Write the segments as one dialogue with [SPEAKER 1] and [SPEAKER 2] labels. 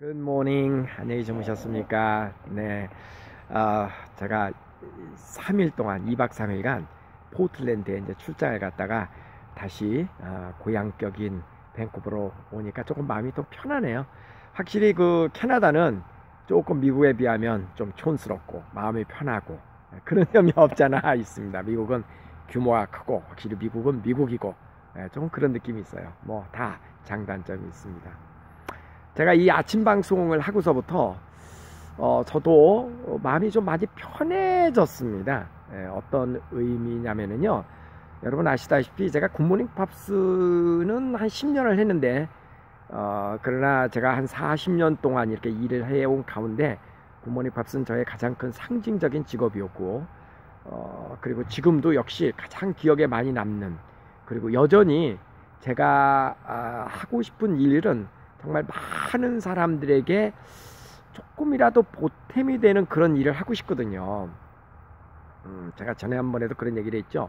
[SPEAKER 1] 굿모닝 안녕히 주무셨습니까? 네. 어, 제가 3일 동안 2박 3일간 포틀랜드에 이제 출장을 갔다가 다시 어, 고향격인 밴쿠버로 오니까 조금 마음이 더 편하네요. 확실히 그 캐나다는 조금 미국에 비하면 좀 촌스럽고 마음이 편하고 그런 점이 없잖아 있습니다. 미국은 규모가 크고 확실히 미국은 미국이고 예, 좀 그런 느낌이 있어요. 뭐 다 장단점이 있습니다 제가 이 아침 방송을 하고서부터 어, 저도 마음이 좀 많이 편해졌습니다. 예, 어떤 의미냐면요. 여러분 아시다시피 제가 굿모닝 팝스는 한 10년을 했는데 어, 그러나 제가 한 40년 동안 이렇게 일을 해온 가운데 굿모닝 팝스는 저의 가장 큰 상징적인 직업이었고 어, 그리고 지금도 역시 가장 기억에 많이 남는 그리고 여전히 제가 아, 하고 싶은 일은 정말 많은 사람들에게 조금이라도 보탬이 되는 그런 일을 하고 싶거든요. 음, 제가 전에 한 번에도 그런 얘기를 했죠.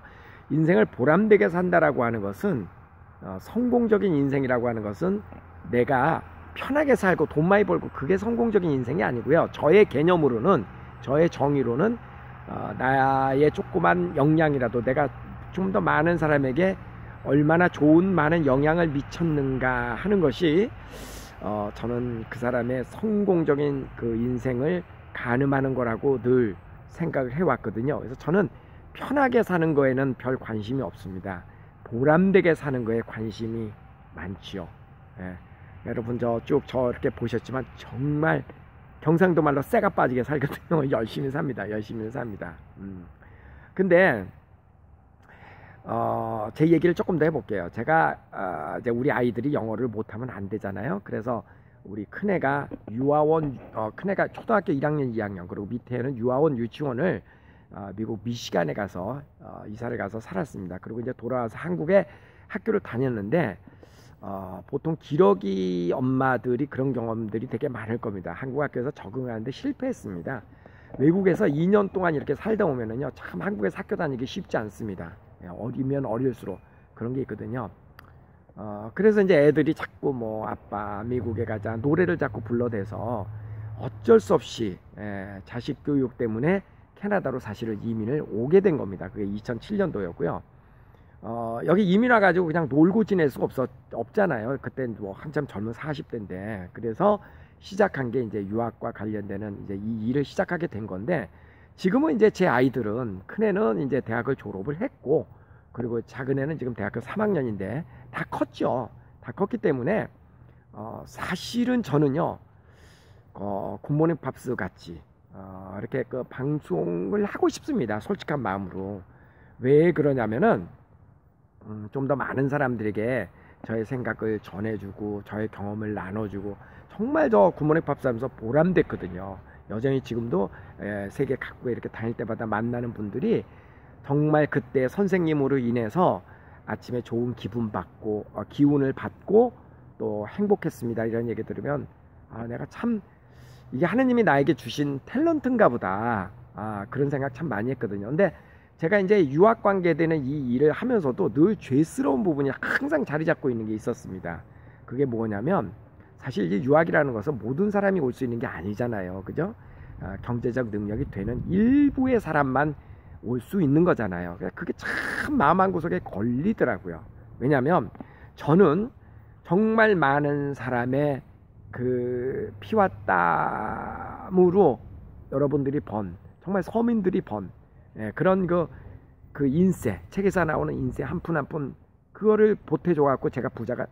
[SPEAKER 1] 인생을 보람되게 산다라고 하는 것은 어, 성공적인 인생이라고 하는 것은 내가 편하게 살고 돈 많이 벌고 그게 성공적인 인생이 아니고요. 저의 개념으로는 저의 정의로는 어, 나의 조그만 역량이라도 내가 좀 더 많은 사람에게 얼마나 좋은 많은 영향을 미쳤는가 하는 것이 어, 저는 그 사람의 성공적인 그 인생을 가늠하는 거라고 늘 생각을 해왔거든요. 그래서 저는 편하게 사는 거에는 별 관심이 없습니다. 보람되게 사는 거에 관심이 많지요. 예. 여러분 저 쭉 저렇게 보셨지만 정말 경상도 말로 쇠가 빠지게 살거든요. 열심히 삽니다. 열심히 삽니다. 음. 근데 어, 제 얘기를 조금 더 해볼게요. 제가 어, 이제 우리 아이들이 영어를 못하면 안 되잖아요. 그래서 우리 큰애가 유아원, 어, 큰애가 초등학교 1학년, 2학년, 그리고 밑에는 유아원, 유치원을 어, 미국 미시간에 가서 어, 이사를 가서 살았습니다. 그리고 이제 돌아와서 한국에 학교를 다녔는데 어, 보통 기러기 엄마들이 그런 경험들이 되게 많을 겁니다. 한국 학교에서 적응하는데 실패했습니다. 외국에서 2년 동안 이렇게 살다 오면은요, 참 한국에서 학교 다니기 쉽지 않습니다. 예, 어리면 어릴수록 그런 게 있거든요. 어, 그래서 이제 애들이 자꾸 뭐 아빠 미국에 가자 노래를 자꾸 불러대서 어쩔 수 없이 예, 자식 교육 때문에 캐나다로 사실은 이민을 오게 된 겁니다. 그게 2007년도였고요. 어, 여기 이민 와가지고 그냥 놀고 지낼 수가 없었, 없잖아요. 그때 뭐 한참 젊은 40대인데. 그래서 시작한 게 이제 유학과 관련되는 이제 이 일을 시작하게 된 건데, 지금은 이제 제 아이들은 큰애는 이제 대학을 졸업을 했고 그리고 작은애는 지금 대학교 3학년인데 다 컸죠. 다 컸기 때문에 어, 사실은 저는요 어, 굿모닝 팝스 같이 어, 이렇게 그 방송을 하고 싶습니다. 솔직한 마음으로 왜 그러냐면은 음, 좀 더 많은 사람들에게 저의 생각을 전해주고 저의 경험을 나눠주고 정말 저 굿모닝 팝스 하면서 보람됐거든요. 여전히 지금도 세계 각국에 이렇게 다닐 때마다 만나는 분들이 정말 그때 선생님으로 인해서 아침에 좋은 기분 받고 어, 기운을 받고 또 행복했습니다. 이런 얘기 들으면 아 내가 참 이게 하느님이 나에게 주신 탤런트인가 보다. 아 그런 생각 참 많이 했거든요. 근데 제가 이제 유학 관계되는 이 일을 하면서도 늘 죄스러운 부분이 항상 자리 잡고 있는 게 있었습니다. 그게 뭐냐면 사실 이제 유학이라는 것은 모든 사람이 올 수 있는 게 아니잖아요. 그죠? 아, 경제적 능력이 되는 일부의 사람만 올 수 있는 거잖아요. 그게 참 마음 한 구석에 걸리더라고요. 왜냐하면 저는 정말 많은 사람의 그 피와 땀으로 여러분들이 번 정말 서민들이 번 예, 그런 그, 그 인세 책에서 나오는 인세 한 푼 한 푼 그거를 보태줘 갖고 제가 부자가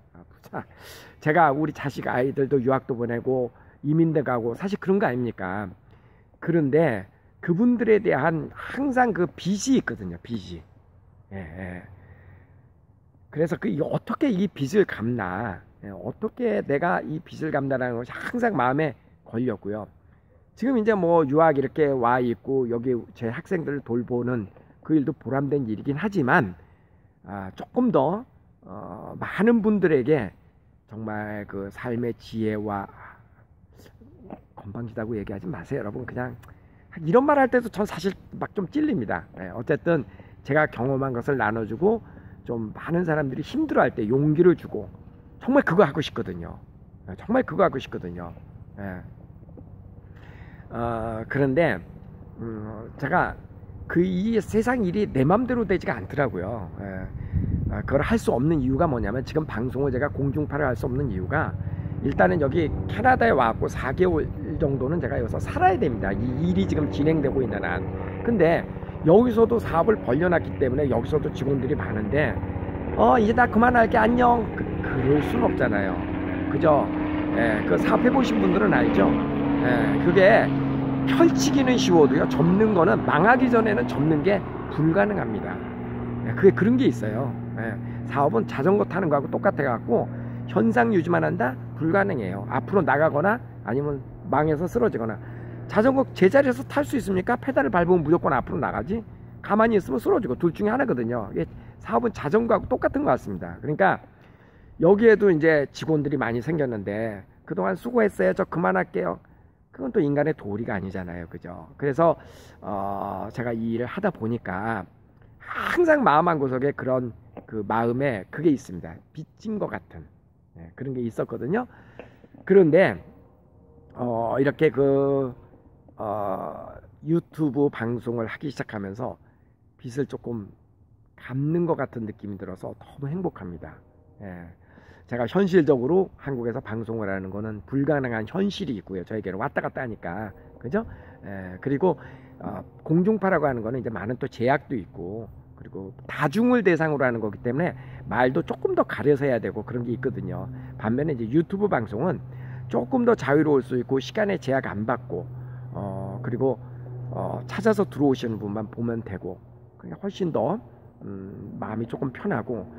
[SPEAKER 1] 자, 제가 우리 자식 아이들도 유학도 보내고 이민도 가고 사실 그런 거 아닙니까? 그런데 그분들에 대한 항상 그 빚이 있거든요. 빚이. 예, 예. 그래서 그 어떻게 이 빚을 갚나? 예, 어떻게 내가 이 빚을 갚나라는 것이 항상 마음에 걸렸고요. 지금 이제 뭐 유학 이렇게 와 있고 여기 제 학생들을 돌보는 그 일도 보람된 일이긴 하지만 아, 조금 더 어, 많은 분들에게 정말 그 삶의 지혜와 건방지다고 얘기하지 마세요. 여러분 그냥 이런 말 할 때도 전 사실 막 좀 찔립니다. 네, 어쨌든 제가 경험한 것을 나눠주고 좀 많은 사람들이 힘들어할 때 용기를 주고 정말 그거 하고 싶거든요. 네, 정말 그거 하고 싶거든요. 예. 어, 그런데 음, 제가 그 이 세상 일이 내 맘대로 되지가 않더라고요. 예. 아, 그걸 할 수 없는 이유가 뭐냐면 지금 방송을 제가 공중파를 할 수 없는 이유가 일단은 여기 캐나다에 와갖고 4개월 정도는 제가 여기서 살아야 됩니다. 이 일이 지금 진행되고 있는 한. 근데 여기서도 사업을 벌려놨기 때문에 여기서도 직원들이 많은데 어 이제 나 그만할게 안녕 그, 그럴 순 없잖아요. 그죠? 예, 그 사업해 보신 분들은 알죠? 예, 그게 펼치기는 쉬워도요. 접는 거는 망하기 전에는 접는 게 불가능합니다. 예, 그게 그런 게 있어요. 예, 사업은 자전거 타는 거하고 똑같아 갖고 현상 유지만 한다 불가능해요. 앞으로 나가거나 아니면 망해서 쓰러지거나 자전거 제자리에서 탈 수 있습니까? 페달을 밟으면 무조건 앞으로 나가지. 가만히 있으면 쓰러지고 둘 중에 하나거든요. 사업은 자전거하고 똑같은 것 같습니다. 그러니까 여기에도 이제 직원들이 많이 생겼는데 그동안 수고했어요. 저 그만할게요. 그건 또 인간의 도리가 아니잖아요. 그죠? 그래서 어 제가 이 일을 하다 보니까 항상 마음 한 구석에 그런 그 마음에 그게 있습니다. 빚진 것 같은 네, 그런 게 있었거든요. 그런데 어 이렇게 그 어, 유튜브 방송을 하기 시작하면서 빚을 조금 갚는 것 같은 느낌이 들어서 너무 행복합니다. 예. 제가 현실적으로 한국에서 방송을 하는 거는 불가능한 현실이 있고요. 저에게는 왔다 갔다 하니까. 그죠? 예. 그리고 어, 공중파라고 하는 거는 이제 많은 또 제약도 있고 그리고 다중을 대상으로 하는 거기 때문에 말도 조금 더 가려서 해야 되고 그런 게 있거든요. 반면에 이제 유튜브 방송은 조금 더 자유로울 수 있고 시간에 제약 안 받고 어, 그리고 어, 찾아서 들어오시는 분만 보면 되고 훨씬 더 음, 마음이 조금 편하고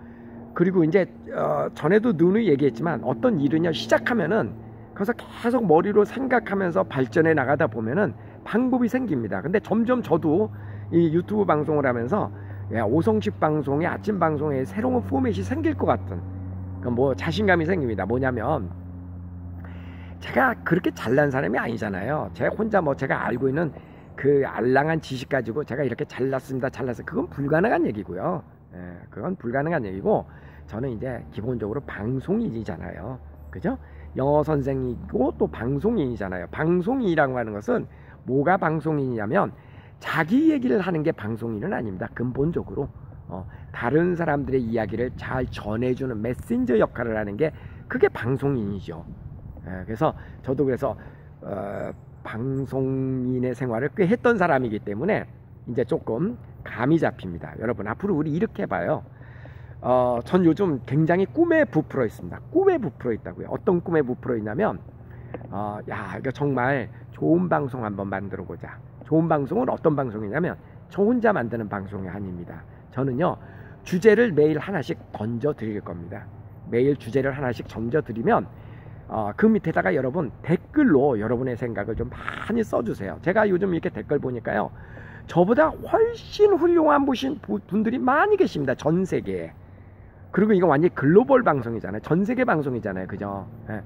[SPEAKER 1] 그리고 이제 어, 전에도 누누이 얘기했지만 어떤 일은요 시작하면은 그래서 계속 머리로 생각하면서 발전해 나가다 보면은 방법이 생깁니다. 근데 점점 저도 이 유튜브 방송을 하면서 야, 오성식 방송의 아침 방송에 새로운 포맷이 생길 것 같은 뭐 자신감이 생깁니다. 뭐냐면 제가 그렇게 잘난 사람이 아니잖아요. 제가 혼자 뭐 제가 알고 있는 그 알랑한 지식 가지고 제가 이렇게 잘났습니다. 잘났어요. 그건 불가능한 얘기고요. 예, 그건 불가능한 얘기고 저는 이제 기본적으로 방송인이잖아요. 그죠? 영어 선생이고 또 방송인이잖아요. 방송인이라고 하는 것은 뭐가 방송인이냐면 자기 얘기를 하는 게 방송인은 아닙니다. 근본적으로 어, 다른 사람들의 이야기를 잘 전해주는 메신저 역할을 하는 게 그게 방송인이죠. 예, 그래서 저도 그래서 어, 방송인의 생활을 꽤 했던 사람이기 때문에 이제 조금 감이 잡힙니다. 여러분 앞으로 우리 이렇게 봐요. 어, 전 요즘 굉장히 꿈에 부풀어 있습니다. 꿈에 부풀어 있다고요. 어떤 꿈에 부풀어 있냐면 어, 야 이거 정말 좋은 방송 한번 만들어 보자. 좋은 방송은 어떤 방송이냐면 저 혼자 만드는 방송이 아닙니다. 저는요 주제를 매일 하나씩 던져 드릴 겁니다. 매일 주제를 하나씩 던져 드리면 어, 그 밑에다가 여러분 댓글로 여러분의 생각을 좀 많이 써주세요. 제가 요즘 이렇게 댓글 보니까요. 저보다 훨씬 훌륭한 분들이 많이 계십니다. 전 세계에. 그리고 이거 완전히 글로벌 방송이잖아요. 전 세계 방송이잖아요. 그죠? 예.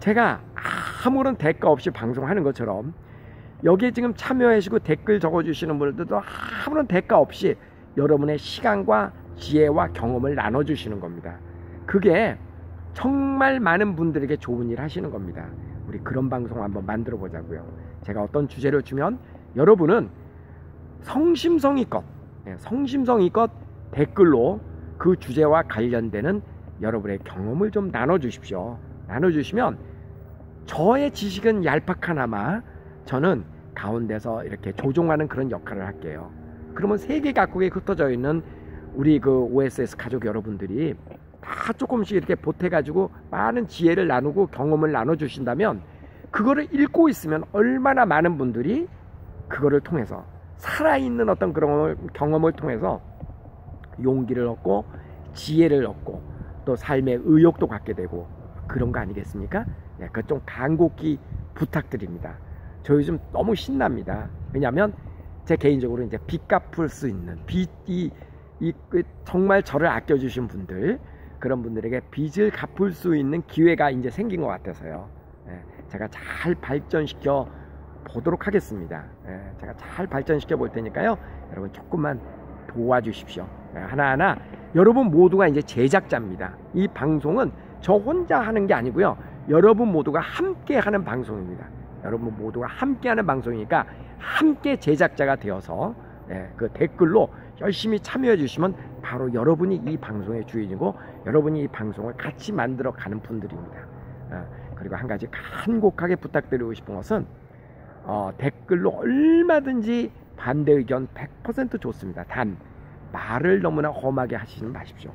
[SPEAKER 1] 제가 아무런 대가 없이 방송하는 것처럼 여기에 지금 참여하시고 댓글 적어주시는 분들도 아무런 대가 없이 여러분의 시간과 지혜와 경험을 나눠주시는 겁니다. 그게 정말 많은 분들에게 좋은 일 하시는 겁니다. 우리 그런 방송 한번 만들어 보자고요. 제가 어떤 주제를 주면 여러분은 성심성의껏, 예, 성심성의껏 댓글로 그 주제와 관련되는 여러분의 경험을 좀 나눠주십시오. 나눠주시면 저의 지식은 얄팍하나마 저는 가운데서 이렇게 조종하는 그런 역할을 할게요. 그러면 세계 각국에 흩어져 있는 우리 그 OSS 가족 여러분들이 다 조금씩 이렇게 보태가지고 많은 지혜를 나누고 경험을 나눠주신다면 그거를 읽고 있으면 얼마나 많은 분들이 그거를 통해서 살아있는 어떤 그런 경험을 통해서 용기를 얻고 지혜를 얻고 또 삶의 의욕도 갖게 되고 그런 거 아니겠습니까? 네, 그좀 간곡히 부탁드립니다. 저 요즘 너무 신납니다. 왜냐하면 제 개인적으로 이제 빚 갚을 수 있는 빚이 이, 그 정말 저를 아껴주신 분들 그런 분들에게 빚을 갚을 수 있는 기회가 이제 생긴 것 같아서요. 예, 제가 잘 발전시켜 보도록 하겠습니다. 예, 제가 잘 발전시켜 볼 테니까요. 여러분 조금만 도와주십시오. 예, 하나하나 여러분 모두가 이제 제작자입니다. 이 방송은 저 혼자 하는 게 아니고요. 여러분 모두가 함께 하는 방송입니다. 여러분 모두가 함께 하는 방송이니까 함께 제작자가 되어서 예, 그 댓글로 열심히 참여해 주시면 바로 여러분이 이 방송의 주인이고 여러분이 이 방송을 같이 만들어 가는 분들입니다. 어, 그리고 한 가지 간곡하게 부탁드리고 싶은 것은 어, 댓글로 얼마든지 반대 의견 100% 좋습니다. 단 말을 너무나 험하게 하시지 마십시오.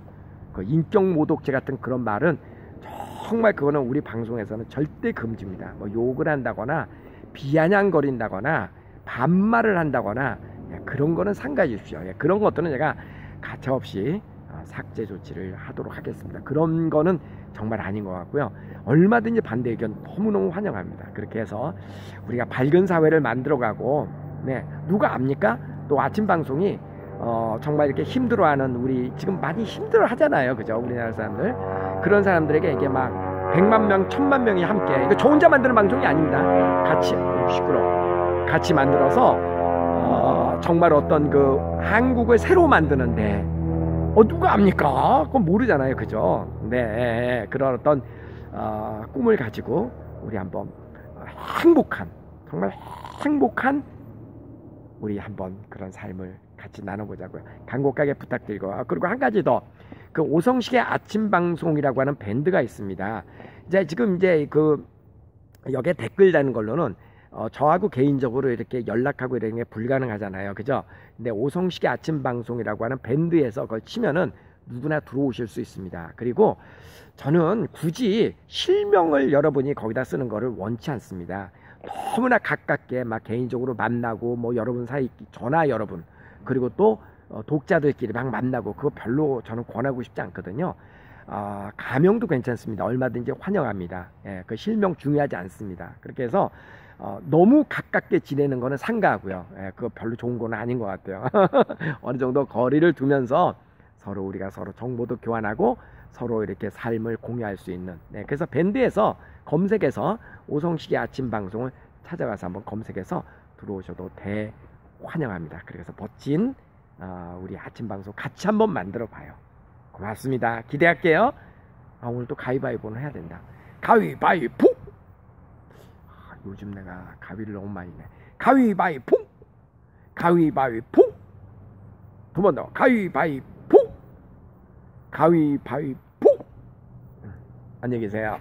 [SPEAKER 1] 그 인격 모독죄 같은 그런 말은 정말 그거는 우리 방송에서는 절대 금지입니다. 뭐 욕을 한다거나 비아냥거린다거나 반말을 한다거나 예, 그런 거는 상가해 주십시오. 예, 그런 것들은 제가 가차없이 어, 삭제 조치를 하도록 하겠습니다. 그런 거는 정말 아닌 것 같고요. 얼마든지 반대 의견 너무너무 환영합니다. 그렇게 해서 우리가 밝은 사회를 만들어가고 네 누가 압니까? 또 아침 방송이 어, 정말 이렇게 힘들어하는 우리 지금 많이 힘들어 하잖아요. 그죠? 우리나라 사람들. 그런 사람들에게 이게 막 100만 명, 1000만 명이 함께 이거 저 혼자 만드는 방송이 아닙니다. 같이 어, 시끄러. 같이 만들어서 어, 정말 어떤 그 한국을 새로 만드는데 어 누가 압니까? 그건 모르잖아요. 그죠? 네. 그런 어떤 어, 꿈을 가지고 우리 한번 행복한 정말 행복한 우리 한번 그런 삶을 같이 나눠보자고요. 간곡하게 부탁드리고 아, 그리고 한 가지 더 그 오성식의 아침 방송이라고 하는 밴드가 있습니다. 이제 지금 이제 그 여기에 댓글 다는 걸로는 어, 저하고 개인적으로 이렇게 연락하고 이런 게 불가능하잖아요. 그죠? 근데 오성식의 아침 방송이라고 하는 밴드에서 그걸 치면은 누구나 들어오실 수 있습니다. 그리고 저는 굳이 실명을 여러분이 거기다 쓰는 거를 원치 않습니다. 너무나 가깝게 막 개인적으로 만나고 뭐 여러분 사이 전화 여러분 그리고 또 어, 독자들끼리 막 만나고 그거 별로 저는 권하고 싶지 않거든요. 어, 가명도 괜찮습니다. 얼마든지 환영합니다. 예, 그 실명 중요하지 않습니다. 그렇게 해서 어, 너무 가깝게 지내는 거는 상가하고요. 예, 그거 별로 좋은 건 아닌 것 같아요. 어느 정도 거리를 두면서 서로 우리가 서로 정보도 교환하고 서로 이렇게 삶을 공유할 수 있는. 네, 그래서 밴드에서 검색해서 오성식의 아침 방송을 찾아가서 한번 검색해서 들어오셔도 대 환영합니다. 그래서 멋진 어, 우리 아침 방송 같이 한번 만들어 봐요. 고맙습니다. 기대할게요. 아, 오늘 또 가위바위보는 해야 된다. 가위바위보! 아, 요즘 내가 가위를 너무 많이 내. 가위바위보! 가위바위보! 두 번 더. 가위바위보! 가위바위보! 안녕히 계세요.